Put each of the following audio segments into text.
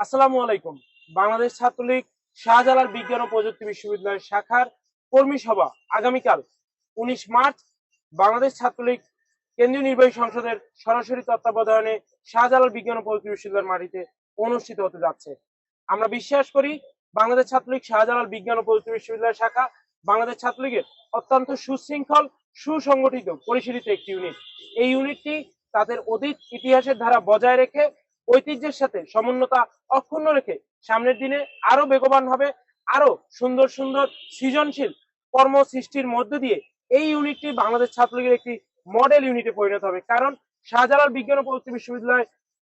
আসসালামু আলাইকুম। বাংলাদেশ ছাত্রলীগ শাহজালাল বিজ্ঞান ও প্রযুক্তি বিশ্ববিদ্যালয়ের শাখার কর্মী সভা আগামীকাল উনিশ মার্চ। বাংলাদেশ ছাত্রলীগ কেন্দ্রীয় নির্বাহী সংসদের সরাসরি তত্ত্বাবধানে শাহজালাল বিজ্ঞান ও প্রযুক্তি বিশ্ববিদ্যালয়ের মাটিতে অনুষ্ঠিত হতে যাচ্ছে। আমরা বিশ্বাস করি, বাংলাদেশ ছাত্রলীগ শাহজালাল বিজ্ঞান ও প্রযুক্তি বিশ্ববিদ্যালয় শাখা বাংলাদেশ ছাত্রলীগের অত্যন্ত সুশৃঙ্খল, সুসংগঠিত, পরিশীলিত একটি ইউনিট এই ইউনিটটি তাদের অতীত ইতিহাসের ধারা বজায় রেখে ঐতিহ্যের সাথে সমন্বতা অক্ষুণ্ণ রেখে সামনের দিনে আরও বেগবান হবে, আরও সুন্দর সুন্দর সৃজনশীল কর্ম সৃষ্টির মধ্য দিয়ে এই ইউনিটটি বাংলাদেশ ছাত্রলীগের একটি মডেল ইউনিটে পরিণত হবে। কারণ শাহজালাল বিজ্ঞান ও প্রযুক্তি বিশ্ববিদ্যালয়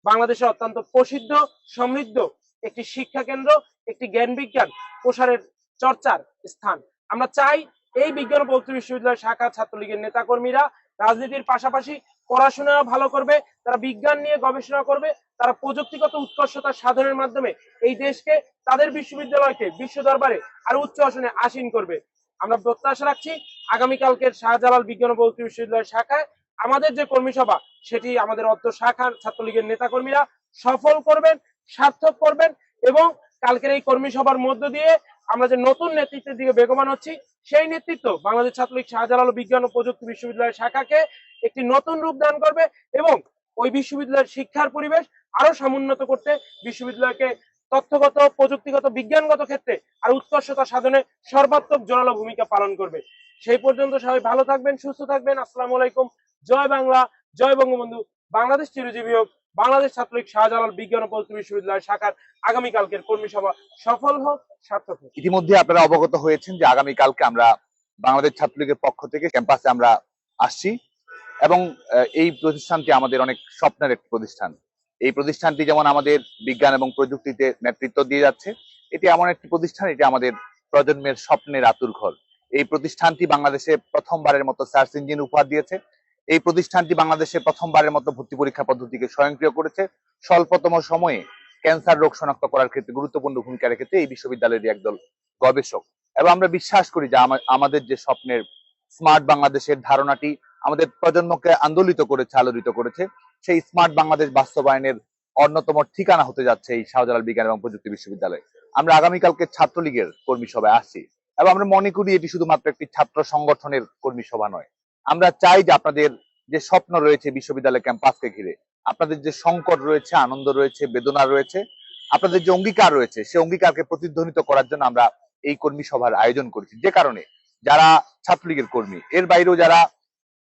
বাংলাদেশে অত্যন্ত প্রসিদ্ধ, সমৃদ্ধ একটি শিক্ষা কেন্দ্র একটি জ্ঞান বিজ্ঞান প্রসারের চর্চার স্থান। আমরা চাই এই বিজ্ঞান ও প্রযুক্তি বিশ্ববিদ্যালয় শাখা ছাত্রলীগের নেতাকর্মীরা রাজনীতির পাশাপাশি পড়াশোনা ভালো করবে, তারা বিজ্ঞান নিয়ে গবেষণা করবে, তারা প্রযুক্তিগত উৎকর্ষতা সাধনের মাধ্যমে এই দেশকে, তাদের বিশ্ববিদ্যালয়কে, বিশ্ব দরবারে আরও উচ্চ আসনে আসীন করবে। আমরা প্রত্যাশা রাখছি, আগামীকালকের শাহজালাল বিজ্ঞান ও প্রযুক্তি বিশ্ববিদ্যালয় শাখায় আমাদের যে কর্মী সভা, সেটি আমাদের অর্থ শাখার ছাত্রলীগের নেতাকর্মীরা সফল করবেন, সার্থক করবেন এবং কালকের এই কর্মী সভার মধ্য দিয়ে আমরা যে নতুন নেতৃত্বের দিকে বেগবান হচ্ছি সেই নেতৃত্ব বাংলাদেশ ছাত্রলীগ শাহজালাল বিজ্ঞান ও প্রযুক্তি বিশ্ববিদ্যালয় শাখাকে একটি নতুন রূপ দান করবে এবং ওই বিশ্ববিদ্যালয়ের শিক্ষার পরিবেশ আরও সমুন্নত করতে বিশ্ববিদ্যালয়কে তথ্যগত, প্রযুক্তিগত, বিজ্ঞানগত ক্ষেত্রে আর উৎকর্ষতা সাধনে সর্বাত্মক জোরালো ভূমিকা পালন করবে। সেই পর্যন্ত সবাই ভালো থাকবেন, সুস্থ থাকবেন। আসসালামু আলাইকুম। জয় বাংলা, জয় বঙ্গবন্ধু। বাংলাদেশ চিরজীবী হোক। বাংলাদেশ ছাত্রলীগ শাহজালাল বিজ্ঞান ও প্রযুক্তি বিশ্ববিদ্যালয় শাখার আগামীকালকের কর্মী সভা সফল হোক, সার্থক হোক। ইতিমধ্যে আপনারা অবগত হয়েছেন যে আগামীকালকে আমরা বাংলাদেশ ছাত্রলীগের পক্ষ থেকে ক্যাম্পাসে আমরা আসছি এবং এই প্রতিষ্ঠানটি আমাদের অনেক স্বপ্নের একটি প্রতিষ্ঠান। এই প্রতিষ্ঠানটি যেমন আমাদের বিজ্ঞান এবং প্রযুক্তিতে নেতৃত্ব দিয়ে যাচ্ছে, এটি এমন একটি প্রতিষ্ঠান, এটি আমাদের প্রজন্মের স্বপ্নের আতুর ঘর এই প্রতিষ্ঠানটি বাংলাদেশে প্রথমবারের মতো সার্চ ইঞ্জিন উপহার দিয়েছে। এই প্রতিষ্ঠানটি বাংলাদেশে প্রথমবারের মতো ভর্তি পরীক্ষা পদ্ধতিকে স্বয়ংক্রিয় করেছে। স্বল্পতম সময়ে ক্যান্সার রোগ শনাক্ত করার ক্ষেত্রে গুরুত্বপূর্ণ ভূমিকা রেখেছে এই বিশ্ববিদ্যালয়ের একদল গবেষক। এবং আমরা বিশ্বাস করি যে আমাদের যে স্বপ্নের স্মার্ট বাংলাদেশের ধারণাটি আমাদের প্রজন্মকে আন্দোলিত করেছে, আলোড়িত করেছে, সেই স্মার্ট বাংলাদেশ বাস্তবায়নের অন্যতম ঠিকানা হতে যাচ্ছে এই শাহজালাল বিজ্ঞান এবং প্রযুক্তি বিশ্ববিদ্যালয়। আমরা আগামীকালকে ছাত্রলীগের কর্মী সভায় আসছি এবং আমরা মনে করি এটি শুধুমাত্র একটি ছাত্র সংগঠনের কর্মী সভা নয়। আমরা চাই যে আপনাদের যে স্বপ্ন রয়েছে বিশ্ববিদ্যালয় ক্যাম্পাসকে ঘিরে, আপনাদের যে সংকট রয়েছে, আনন্দ রয়েছে, বেদনা রয়েছে, আপনাদের যে অঙ্গীকার রয়েছে সেই অঙ্গীকারকে প্রতিধ্বনিত করার জন্য আমরা এই কর্মী সভার আয়োজন করেছি। যে কারণে যারা ছাত্রলীগের কর্মী, এর বাইরেও যারা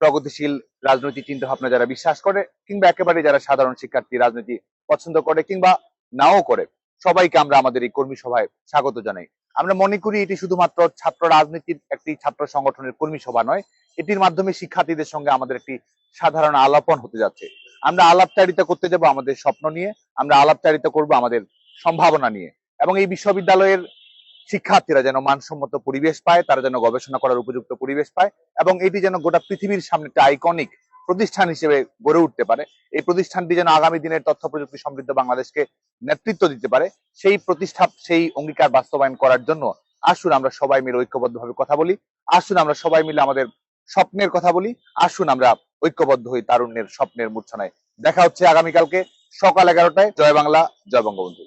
প্রগতিশীল রাজনৈতিক চিন্তা ভাবনা যারা বিশ্বাস করে, কিংবা একেবারে যারা সাধারণ শিক্ষার্থী রাজনীতি পছন্দ করে, কিংবা নাও করে, সবাইকে আমরা আমাদের এই কর্মী সভায় স্বাগত জানাই। আমরা মনে করি এটি শুধুমাত্র ছাত্র রাজনীতির একটি ছাত্র সংগঠনের কর্মী সভা নয়, এটির মাধ্যমে শিক্ষার্থীদের সঙ্গে আমাদের একটি সাধারণ আলাপন হতে যাচ্ছে। আমরা আলাপচারিতা করতে যাব আমাদের স্বপ্ন নিয়ে, আমরা আলাপচারিতা করব আমাদের সম্ভাবনা নিয়ে এবং এই বিশ্ববিদ্যালয়ের শিক্ষার্থীরা যেন মানসম্মত পরিবেশ পায়, তারা যেন গবেষণা করার উপযুক্ত পরিবেশ পায় এবং এটি যেন গোটা পৃথিবীর সামনে একটা আইকনিক প্রতিষ্ঠান হিসেবে গড়ে উঠতে পারে। এই প্রতিষ্ঠানটি যেন আগামী দিনের তথ্য প্রযুক্তি সমৃদ্ধ বাংলাদেশকে নেতৃত্ব দিতে পারে, সেই প্রতিষ্ঠা, সেই অঙ্গীকার বাস্তবায়ন করার জন্য আসুন আমরা সবাই মিলে ঐক্যবদ্ধভাবে কথা বলি, আসুন আমরা সবাই মিলে আমাদের স্বপ্নের কথা বলি, আসুন আমরা ঐক্যবদ্ধ হই তারুণ্যের স্বপ্নের মূর্ছনায়। দেখা হচ্ছে আগামীকালকে সকাল এগারোটায়। জয় বাংলা, জয় বঙ্গবন্ধু।